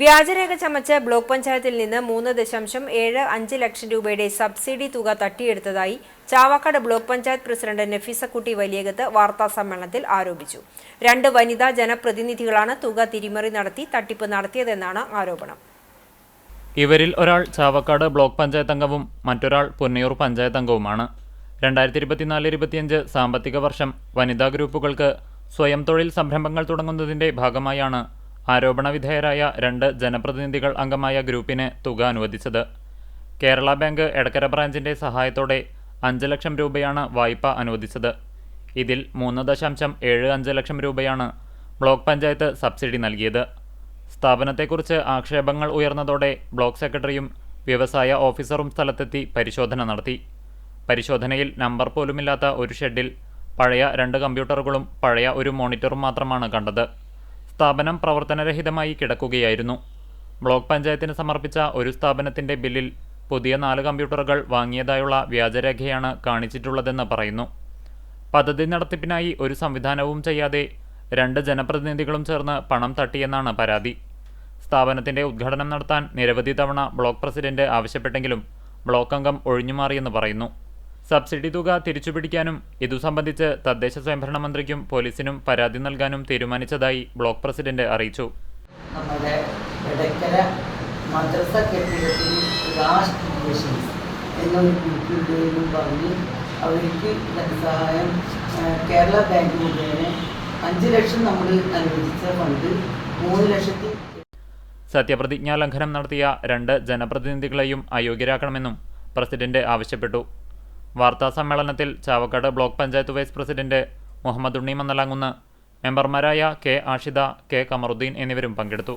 വ്യാജരേഖ ചമച്ച് ബ്ലോക്ക് പഞ്ചായത്തിൽ നിന്ന് മൂന്ന് ദശാംശം ഏഴ് അഞ്ച് ലക്ഷം രൂപയുടെ സബ്സിഡി തുക തട്ടിയെടുത്തതായി ചാവക്കാട് ബ്ലോക്ക് പഞ്ചായത്ത് പ്രസിഡന്റ് നഫീസക്കുട്ടി വലിയകത്ത് വാർത്താ സമ്മേളനത്തിൽ ആരോപിച്ചു. രണ്ട് വനിതാ ജനപ്രതിനിധികളാണ് തുക തിരിമറി നടത്തി തട്ടിപ്പ് നടത്തിയതെന്നാണ് ആരോപണം. ഇവരിൽ ഒരാൾ ചാവക്കാട് ബ്ലോക്ക് പഞ്ചായത്ത് അംഗവും മറ്റൊരാൾ പുന്നയൂർ പഞ്ചായത്ത് അംഗവുമാണ്. രണ്ടായിരത്തി ഇരുപത്തിനാല് ഇരുപത്തിയഞ്ച് സാമ്പത്തിക വർഷം വനിതാ ഗ്രൂപ്പുകൾക്ക് സ്വയം തൊഴിൽ സംരംഭങ്ങൾ തുടങ്ങുന്നതിന്റെ ഭാഗമായാണ് ആരോപണ വിധേയരായ രണ്ട് ജനപ്രതിനിധികൾ അംഗമായ ഗ്രൂപ്പിന് തുക അനുവദിച്ചത്. കേരള ബാങ്ക് എടക്കര ബ്രാഞ്ചിന്റെ സഹായത്തോടെ അഞ്ച് ലക്ഷം രൂപയാണ് വായ്പ അനുവദിച്ചത്. ഇതിൽ മൂന്ന് ദശാംശം ഏഴ് അഞ്ച് ലക്ഷം രൂപയാണ് ബ്ലോക്ക് പഞ്ചായത്ത് സബ്സിഡി നൽകിയത്. സ്ഥാപനത്തെക്കുറിച്ച് ആക്ഷേപങ്ങൾ ഉയർന്നതോടെ ബ്ലോക്ക് സെക്രട്ടറിയും വ്യവസായ ഓഫീസറും സ്ഥലത്തെത്തി പരിശോധന നടത്തി. പരിശോധനയിൽ നമ്പർ പോലുമില്ലാത്ത ഒരു ഷെഡിൽ പഴയ രണ്ട് കമ്പ്യൂട്ടറുകളും പഴയ ഒരു മോണിറ്ററും മാത്രമാണ് കണ്ടത്. സ്ഥാപനം പ്രവർത്തനരഹിതമായി കിടക്കുകയായിരുന്നു. ബ്ലോക്ക് പഞ്ചായത്തിന് സമർപ്പിച്ച ഒരു സ്ഥാപനത്തിന്റെ ബില്ലിൽ പുതിയ നാല് കമ്പ്യൂട്ടറുകൾ വാങ്ങിയതായുള്ള വ്യാജരേഖയാണ് കാണിച്ചിട്ടുള്ളതെന്ന് പറയുന്നു. പദ്ധതി നടത്തിപ്പിനായി ഒരു സംവിധാനവും ചെയ്യാതെ രണ്ട് ജനപ്രതിനിധികളും ചേർന്ന് പണം തട്ടിയെന്നാണ് പരാതി. സ്ഥാപനത്തിന്റെ ഉദ്ഘാടനം നടത്താൻ നിരവധി തവണ ബ്ലോക്ക് പ്രസിഡന്റ് ആവശ്യപ്പെട്ടെങ്കിലും ബ്ലോക്ക് അംഗം ഒഴിഞ്ഞുമാറിയെന്ന് പറയുന്നു. സബ്സിഡി തുക തിരിച്ചുപിടിക്കാനും ഇതു സംബന്ധിച്ച് തദ്ദേശ സ്വയംഭരണ മന്ത്രിക്കും പോലീസിനും പരാതി നൽകാനും തീരുമാനിച്ചതായി ബ്ലോക്ക് പ്രസിഡന്റ് അറിയിച്ചു. നമ്മുടെ എടക്കര മദ്രസ കെട്ടിടത്തിൽ ലാസ്റ്റ് ഇൻവെഷൻസ് എന്നൊരു ഗ്രൂപ്പുണ്ട് എന്നും പറഞ്ഞ് അവർക്ക് ധനസഹായം കേരള ബാങ്ക് മുഖേന അഞ്ച് ലക്ഷം നമ്മൾ അനുവദിച്ച ഫണ്ട് മൂന്ന് ലക്ഷത്തി സത്യപ്രതിജ്ഞാ ലംഘനം നടത്തിയ രണ്ട് ജനപ്രതിനിധികളെയും അയോഗ്യരാക്കണമെന്നും പ്രസിഡന്റ് ആവശ്യപ്പെട്ടു. വാർത്താ സമ്മേളനത്തിൽ Chavakkad block panchayat vice president Muhammad Unni Mannalamkunnu മെമ്പർമാരായ കെ ആഷിദ കെ കമറുദ്ദീൻ എന്നിവരും പങ്കെടുത്തു.